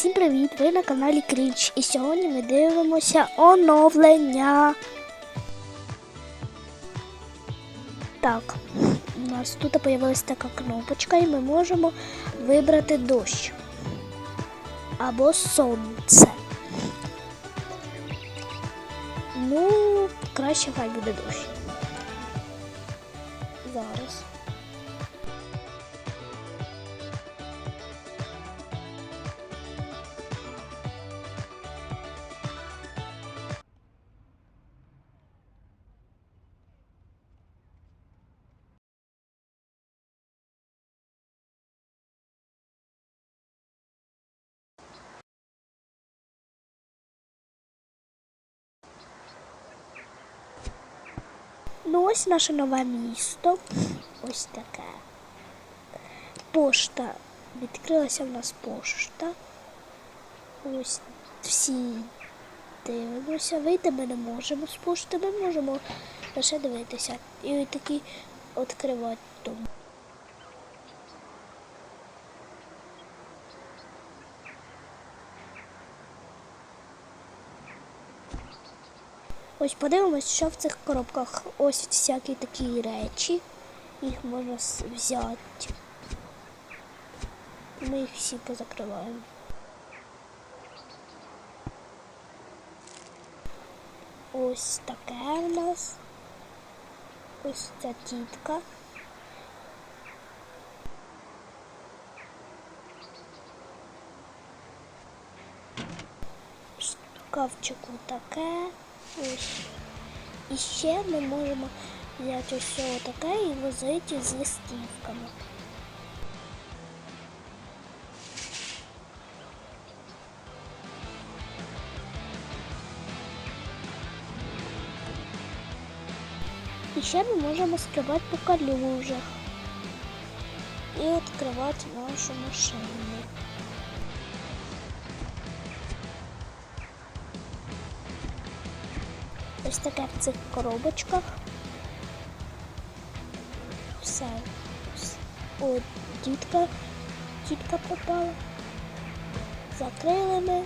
Всім привіт! Ви на каналі Крінч. І сьогодні ми дивимося оновлення. Так, у нас тут з'явилася така кнопочка, і ми можемо вибрати дощ або сонце. Ну, краще хай буде дощ. Зараз. Ну, ось наше нове місто. Ось таке. Пошта. Відкрилася в нас пошта. Ось всі дивимося. Вийти ми не можемо з пошти, ми можемо лише дивитися. І такі відкривати тому. Ось подивимось, що в цих коробках. Ось всякі такі речі. Їх можна взяти. Ми їх всі позакриваємо. Ось таке в нас. Ось ця тітка. Шкафчику таке. Ось. І ще ми можемо взяти ось цього таке і возити з листівками. І ще ми можемо стрибати по калюжах і відкривати нашу машину. Ось таке в цих коробочках. Все. О, дітка. дітка попала. Закрили ми.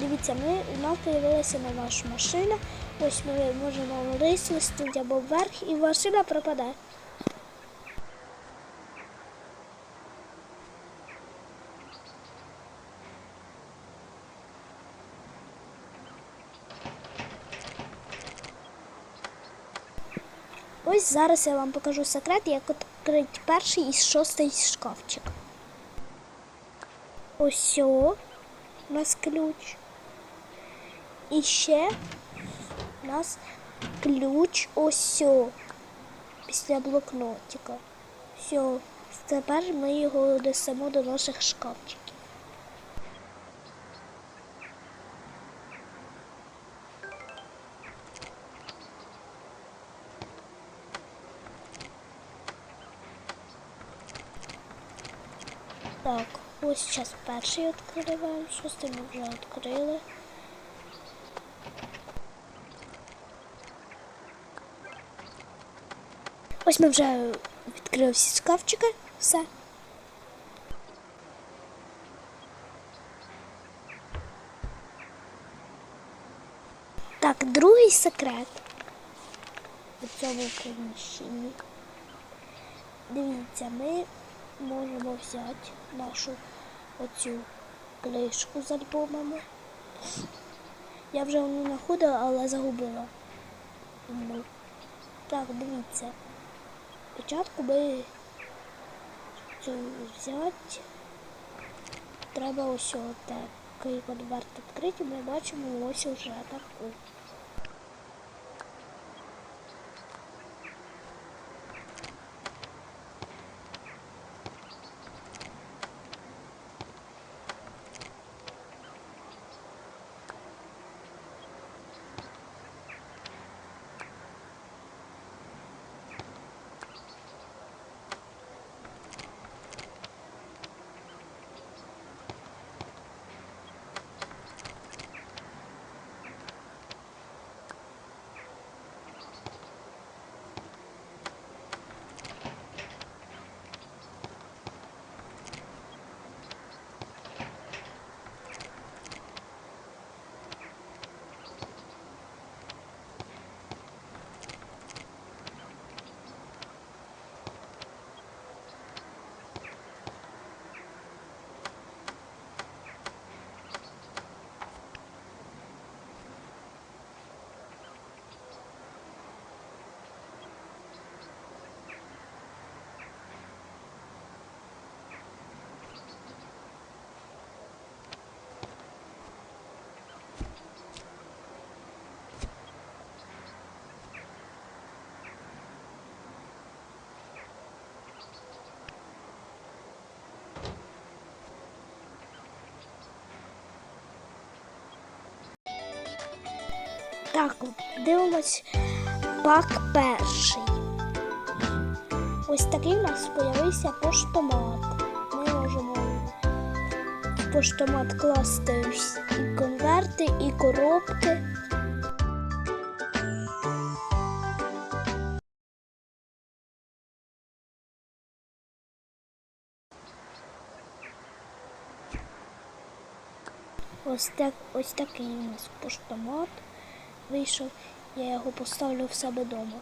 Дивіться, ми, у нас з'явилася нашу машина. Ось ми можемо вниз або вверх, і машина пропадає. Ось зараз я вам покажу секрет, як відкрити перший із шостий шкафчик. Ось у нас ключ. І ще у нас ключ ось після блокнотика. Все, тепер ми його несемо до наших шкафчиків. Так, ось зараз перший відкриваємо, шостий ми вже відкрили. Ось ми вже відкрили всі шкафчики, все. Так, другий секрет у цьому приміщенні. Дивіться, ми можемо взяти нашу оцю книжку з альбомами. Я вже її знаходила, але загубила. Так, дивіться. Спочатку ми цю взяти. Треба ось такий конверт відкрити, ми бачимо ось уже таку. Так, дивимось пак перший. Ось такий у нас з'явився поштомат. Ми можемо в поштомат класти і конверти, і коробки. Ось, так, ось такий у нас поштомат вийшов. Я його поставлю в себе вдома.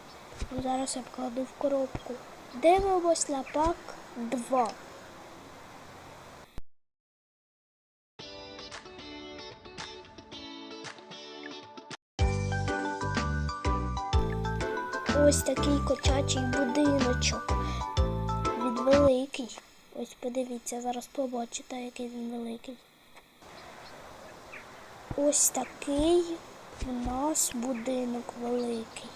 Ну, Зараз я вкладу в коробку. Дивимось на пак 2. Ось такий котячий будиночок. Він великий. Ось подивіться, зараз побачите, який він великий. Ось такий у нас будинок великий.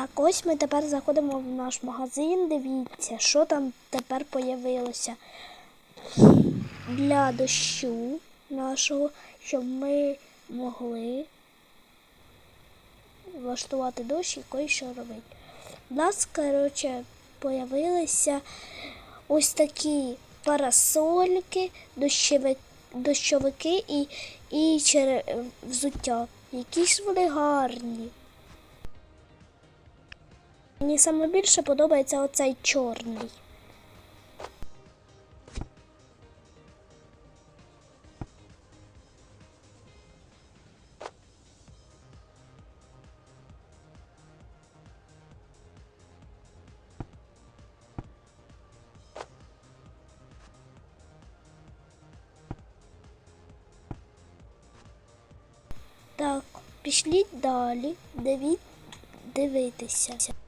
Так, ось ми тепер заходимо в наш магазин. Дивіться, що там тепер появилося для дощу нашого, щоб ми могли влаштувати дощ і кое-що робити. У нас, коротше, появилися ось такі парасольки, дощовики, дощовики і, і чере... взуття. Якісь вони гарні. Мені саме більше подобається оцей чорний. Так, пішліть далі, диві... дивитися.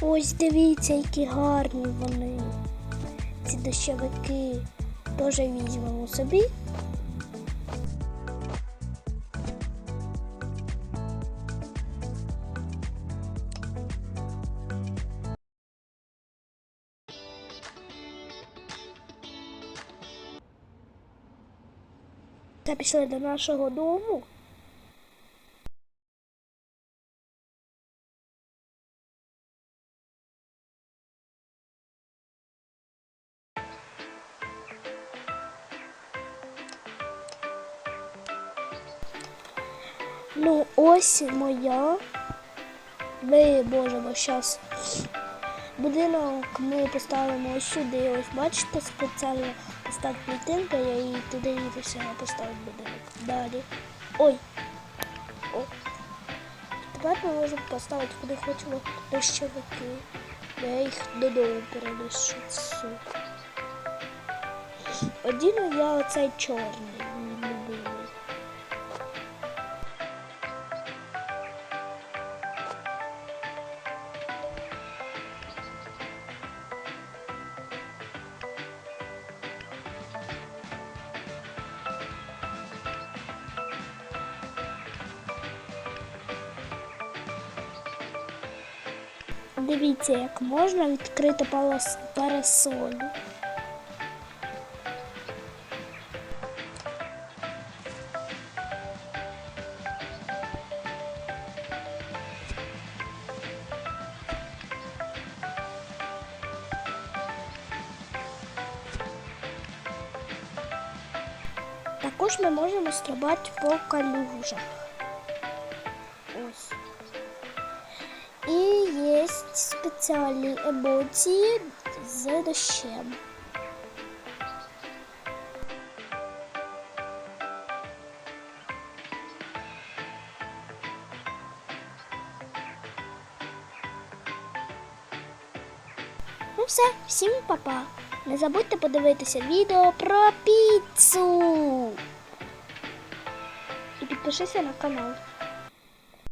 Ось дивіться, які гарні вони. Ці дощовики теж візьмемо собі. Та пішли до нашого дому. Ну, ось моя. Ми можемо зараз будинок ми поставимо ось сюди. Ось бачите, спеціально поставити клітинка, я її туди і вирішила поставити будинок. Далі. Ой. О. Тепер ми можемо поставити куди хочемо дощовики. Я їх додому перенесу. Одіну я оцей чорний Дивіться, як можна відкрити палас- парасолю. Також ми можемо стрибати по калюжах. Спеціальні емоції з дощем. Ну все, всім па-па. Не забудьте подивитися відео про піцу. І підпишися на канал.